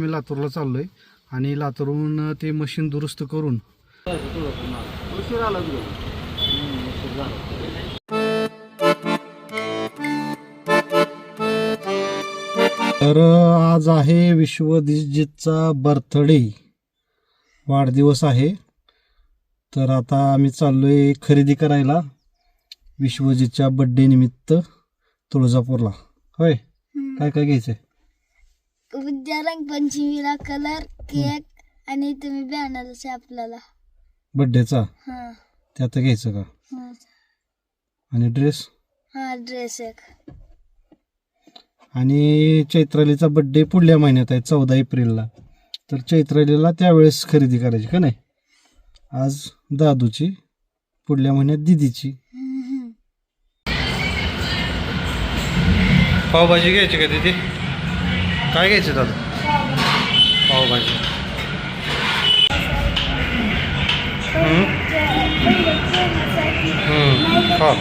मी लातूरला चाललोय आणि लातूरहून ते मशीन दुरुस्त करून उशीर आला तर आज आहे विश्वजितचा बर्थडे. वाढदिवस आहे. तर आता आम्ही चाललोय खरेदी करायला विश्वजितच्या बड्डे निमित्त. तुळजापूरला. होय? काय काय घ्यायचंय? उद्या रंगपंचमीला कलर केक आणि तुम्ही बॅनरच आपल्याला. बड्डेचा हा. ते आता घ्यायचं का? हा. आणि ड्रेस हा ड्रेस एक. आणि चैत्रालीचा बड्डे पुढल्या महिन्यात आहे चौदा एप्रिलला. तर चैत्रालीला त्यावेळेस खरेदी करायची का नाही? आज दादूची पुढल्या महिन्यात दिदीची. पावभाजी घ्यायची का तिथे काय घ्यायचं दादा पावभाजी हम्म. हम्म. खा.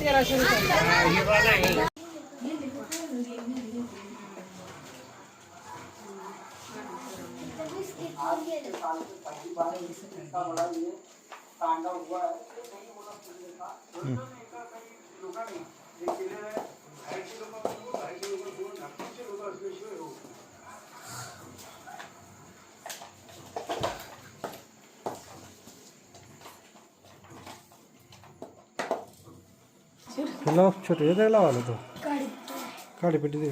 तेराशे घाल लाव छोटे येते लावायला तो काडी पेटी दे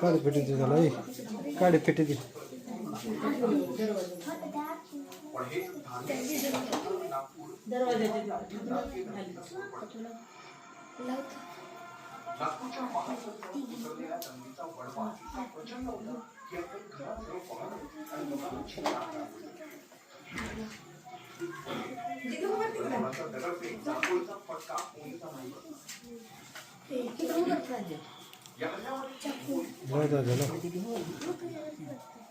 काडी पेटी दे त्याला ए काडी पेटी दे नागपूरच्या दरवाजा उसळलेल्या दंगलीचा वडवा इतका प्रचंड होता की आपण घराजवळ पहाडे आणि लोकांची लाट लागली दगडफेक नागपूरचा पट्टा कोणीचा नाही या हल्ल्यामध्ये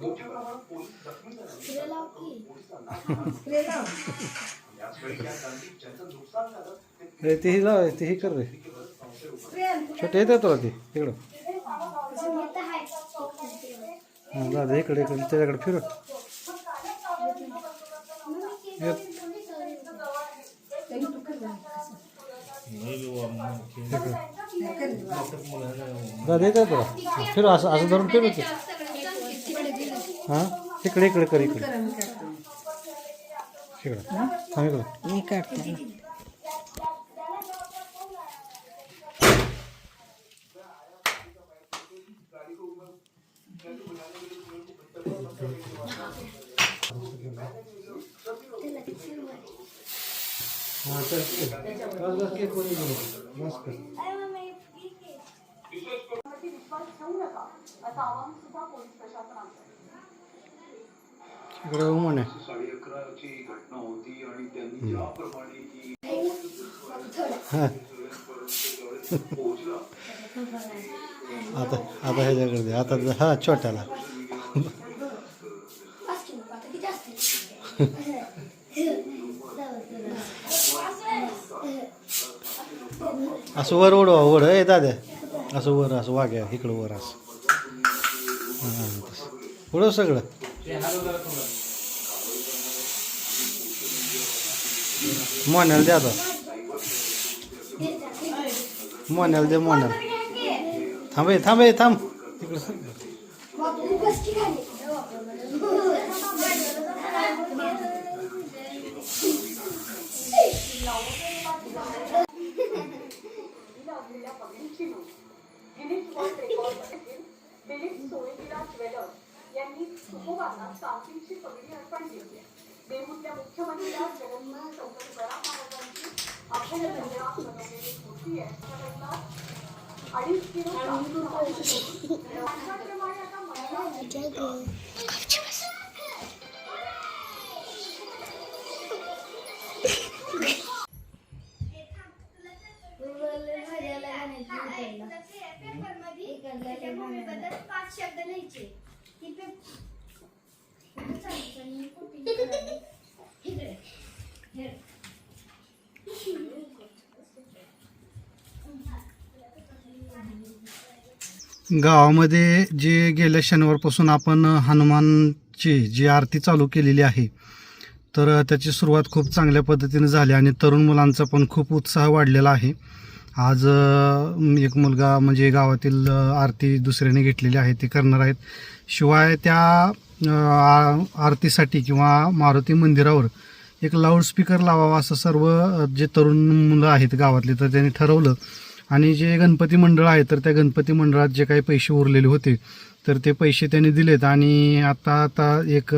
किलो ए, तेही लाव तेही कर रे. छोटे येते तुला ते? इकडं. हां दादा इकडे इकडे त्याच्याकडे फिर. दादा येते तुला. फिर असं असं धरून फिरू ते हां? इकडे इकडे कर इकडे. इकडं. थांब इकडं. मी काढते. हां चल बस बस केक कोणी घेऊ बस कर इकडे उमन आहे हां. आता आता ह्याच्याकडे दे. आता हा छोट्याला. असं वर ओढवा ओढ ए दाद्या असं वर असं वाग्या इकडं वर असं. हां तसं. उडव सगळं. मोन्याला द्या आता मोन्याला द्या मोन्याला थांबे थांबे थांब तिकडे Philip Soy Villa Dwellers यांनी तुकोबांना पगडी अर्पण केली देहूतल्या मुख्यमंत्र्या जगन्नाथ चौधरी बरा महाराजांची अभय बनवलेली मूर्ती आहे अडीच किलो आता महिला गावामध्ये जे गेल्या शनिवारपासून आपण हनुमानची जी आरती चालू केलेली आहे तर त्याची सुरुवात खूप चांगल्या पद्धतीने झाली आणि तरुण मुलांचा पण खूप उत्साह वाढलेला आहे. आज एक मुलगा म्हणजे गावातील आरती दुसऱ्याने घेतलेली आहे ते करणार आहेत. शिवाय त्या आ- आरतीसाठी किंवा मारुती मंदिरावर एक लाऊडस्पीकर लावावा असं सर्व जे तरुण मुलं आहेत गावातले तर त्यांनी ठरवलं आणि जे गणपती मंडळ आहे तर त्या गणपती मंडळात जे काही पैसे उरलेले होते तर ते पैसे त्यांनी दिलेत. आणि आता आता एक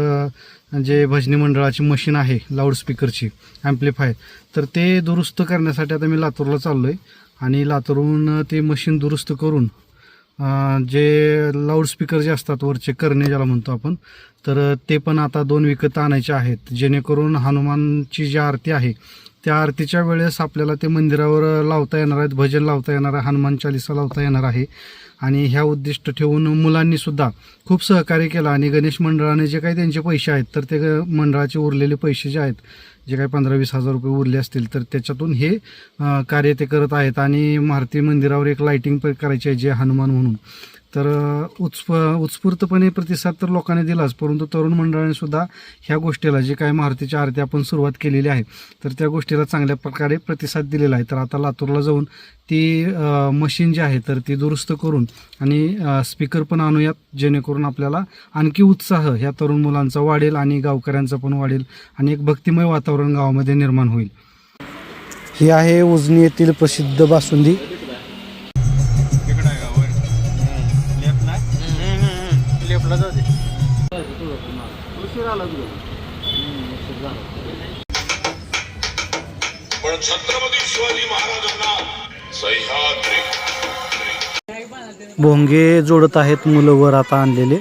जे भजनी मंडळाची मशीन आहे लाऊडस्पीकरची ॲम्प्लिफायर तर ते दुरुस्त करण्यासाठी आता मी लातूरला चाललो आहे आणि लातूरहून ते मशीन दुरुस्त करून जे लाऊडस्पीकर जे असतात वरचे करणे ज्याला म्हणतो आपण तर ते पण आता दोन विकत आणायचे आहेत. जेणेकरून हनुमानची जी आरती आहे त्या आरतीच्या वेळेस आपल्याला ते मंदिरावर लावता येणार आहेत भजन लावता येणार आहे हनुमान चालिसा लावता येणार आहे. आणि ह्या उद्दिष्ट ठेवून मुलांनी सुद्धा खूप सहकार्य केलं. आणि गणेश मंडळाने जे काही त्यांचे पैसे आहेत तर ते मंडळाचे उरलेले पैसे जे आहेत जे काही पंधरा वीस हजार रुपये उरले असतील तर त्याच्यातून हे कार्य ते करत आहेत. आणि मारुती मंदिरावर एक लाईटिंग करायची आहे जे हनुमान म्हणून. तर उत्स्फ उत्स्फूर्तपणे प्रतिसाद तर लोकांनी दिलाच परंतु तरुण मंडळाने सुद्धा ह्या गोष्टीला जे काही मारुतीच्या आरती आपण सुरुवात केलेली आहे तर त्या गोष्टीला चांगल्या प्रकारे प्रतिसाद दिलेला आहे. तर आता लातूरला जाऊन ती मशीन जी आहे तर ती दुरुस्त करून आणि स्पीकर पण आणूयात जेणेकरून आपल्याला आणखी उत्साह ह्या तरुण मुलांचा वाढेल आणि गावकऱ्यांचा पण वाढेल आणि एक भक्तिमय वातावरण गावामध्ये निर्माण होईल. ही आहे उजनी येथील प्रसिद्ध बासुंदी. छत्रपती शिवाजी महाराजांना सह्याद्री. भोंगे जोडत आहेत मुलं वर आता आणलेले.